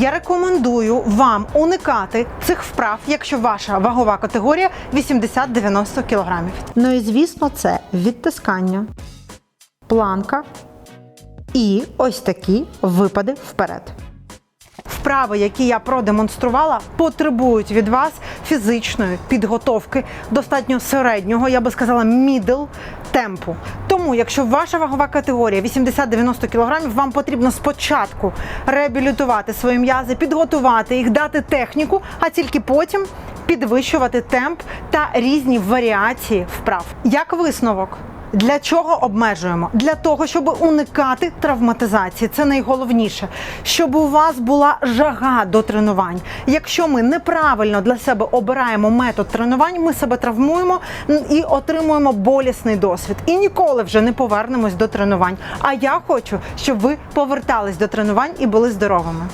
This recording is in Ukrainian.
Я рекомендую вам уникати цих вправ, якщо ваша вагова категорія 80-90 кг. Ну і звісно, це відтискання, планка і ось такі випади вперед. Вправи, які я продемонструвала, потребують від вас фізичної підготовки достатньо середнього, я би сказала, мідл темпу. Тому, якщо ваша вагова категорія 80-90 кг, вам потрібно спочатку реабілітувати свої м'язи, підготувати їх, дати техніку, а тільки потім підвищувати темп та різні варіації вправ. Як висновок? Для чого обмежуємо? Для того, щоб уникати травматизації. Це найголовніше, щоб у вас була жага до тренувань. Якщо ми неправильно для себе обираємо метод тренувань, ми себе травмуємо і отримуємо болісний досвід. І ніколи вже не повернемось до тренувань. А я хочу, щоб ви повертались до тренувань і були здоровими.